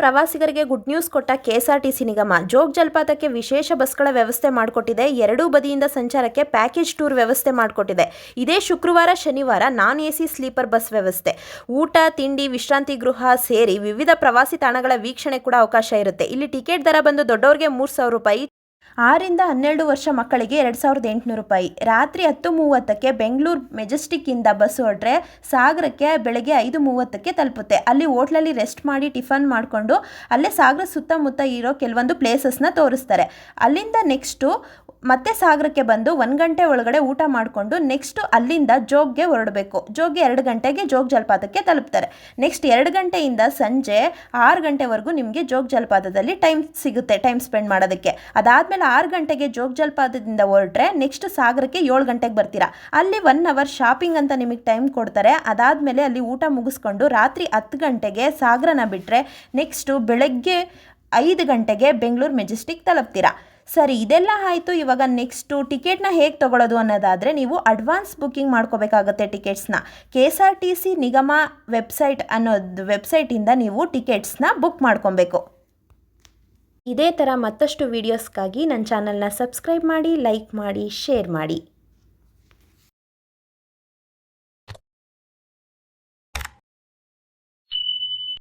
ಪ್ರವಾಸಿಗರಿಗೆ good news ಕೊಟ್ಟ KSRTC ನಿಗಮ, ಜೋಗ್ ಜಲಪಾತಕ್ಕೆ ವಿಶೇಷ ಬಸ್ಗಳ ವ್ಯವಸ್ಥೆ ಮಾಡಿಕೊಟ್ಟಿದೆ. ಎರಡೂ ಬದಿಯಿಂದ ಸಂಚಾರಕ್ಕೆ ಪ್ಯಾಕೇಜ್ ಟೂರ್ ವ್ಯವಸ್ಥೆ ಮಾಡಿಕೊಟ್ಟಿದೆ. ಇದೇ ಶುಕ್ರವಾರ, ಶನಿವಾರ non A C sleeper bus ವ್ಯವಸ್ಥೆ. ಊಟ, ತಿಂಡಿ, ವಿಶ್ರಾಂತಿ ಗೃಹ ಸೇರಿ ವಿವಿಧ ಪ್ರವಾಸಿ ತಾಣಗಳ ವೀಕ್ಷಣೆ ಕೂಡ ಅವಕಾಶ ಇರುತ್ತೆ. ಇಲ್ಲಿ ಟಿಕೆಟ್ ದರ ಬಂದು ದೊಡ್ಡವರಿಗೆ ಮೂರು ಸಾವಿರ ರೂಪಾಯಿ ಆರಿಂದ ಹನ್ನೆರಡು ವರ್ಷ ಮಕ್ಕಳಿಗೆ ಎರಡು ಸಾವಿರದ ಎಂಟುನೂರು ರೂಪಾಯಿ. ರಾತ್ರಿ ಹತ್ತು ಮೂವತ್ತಕ್ಕೆ ಬೆಂಗಳೂರು ಮೆಜೆಸ್ಟಿಕ್ಕಿಂದ ಬಸ್ ಹೊರಟ್ರೆ ಸಾಗರಕ್ಕೆ ಬೆಳಗ್ಗೆ ಐದು ಮೂವತ್ತಕ್ಕೆ ತಲುಪುತ್ತೆ. ಅಲ್ಲಿ ಹೋಟ್ಲಲ್ಲಿ ರೆಸ್ಟ್ ಮಾಡಿ ಟಿಫನ್ ಮಾಡಿಕೊಂಡು ಅಲ್ಲೇ ಸಾಗರ ಸುತ್ತಮುತ್ತ ಇರೋ ಕೆಲವೊಂದು ಪ್ಲೇಸಸ್ನ ತೋರಿಸ್ತಾರೆ. ಅಲ್ಲಿಂದ ನೆಕ್ಸ್ಟು ಮತ್ತೆ ಸಾಗರಕ್ಕೆ ಬಂದು ಒಂದು ಗಂಟೆ ಒಳಗಡೆ ಊಟ ಮಾಡಿಕೊಂಡು ನೆಕ್ಸ್ಟು ಅಲ್ಲಿಂದ ಜೋಗ್ಗೆ ಹೊರಡಬೇಕು. ಜೋಗ್ಗೆ ಎರಡು ಗಂಟೆಗೆ ಜೋಗ್ ಜಲಪಾತಕ್ಕೆ ತಲುಪ್ತಾರೆ. ನೆಕ್ಸ್ಟ್ ಎರಡು ಗಂಟೆಯಿಂದ ಸಂಜೆ ಆರು ಗಂಟೆವರೆಗೂ ನಿಮಗೆ ಜೋಗ್ ಜಲಪಾತದಲ್ಲಿ ಟೈಮ್ ಸಿಗುತ್ತೆ ಟೈಮ್ ಸ್ಪೆಂಡ್ ಮಾಡೋದಕ್ಕೆ. ಅದಾದಮೇಲೆ ಆರು ಗಂಟೆಗೆ ಜೋಗ ಜಲಪಾತದಿಂದ ಹೊರಟ್ರೆ ನೆಕ್ಸ್ಟ್ ಸಾಗರಕ್ಕೆ ಏಳು ಗಂಟೆಗೆ ಬರ್ತೀರಾ. ಅಲ್ಲಿ ಒನ್ ಅವರ್ ಶಾಪಿಂಗ್ ಅಂತ ನಿಮಗೆ ಟೈಮ್ ಕೊಡ್ತಾರೆ. ಅದಾದಮೇಲೆ ಅಲ್ಲಿ ಊಟ ಮುಗಿಸ್ಕೊಂಡು ರಾತ್ರಿ ಹತ್ತು ಗಂಟೆಗೆ ಸಾಗರನ ಬಿಟ್ಟರೆ ನೆಕ್ಸ್ಟು ಬೆಳಗ್ಗೆ ಐದು ಗಂಟೆಗೆ ಬೆಂಗಳೂರು ಮೆಜೆಸ್ಟಿಕ್ ತಲುಪ್ತೀರಾ. ಸರಿ, ಇದೆಲ್ಲ ಆಯಿತು. ಇವಾಗ ನೆಕ್ಸ್ಟು ಟಿಕೆಟ್ನ ಹೇಗೆ ತೊಗೊಳೋದು ಅನ್ನೋದಾದರೆ ನೀವು ಅಡ್ವಾನ್ಸ್ ಬುಕ್ಕಿಂಗ್ ಮಾಡ್ಕೋಬೇಕಾಗುತ್ತೆ ಟಿಕೆಟ್ಸ್ನ K S R T C ನಿಗಮ ವೆಬ್ಸೈಟ್ ಅನ್ನೋದು ವೆಬ್ಸೈಟಿಂದ ನೀವು ಟಿಕೆಟ್ಸ್ನ ಬುಕ್ ಮಾಡ್ಕೊಬೇಕು. ಇದೇ ಥರ ಮತ್ತಷ್ಟು ವೀಡಿಯೋಸ್ಗಾಗಿ ನನ್ನ ಚಾನಲ್ನ ಸಬ್ಸ್ಕ್ರೈಬ್ ಮಾಡಿ ಲೈಕ್ ಮಾಡಿ ಶೇರ್ ಮಾಡಿ.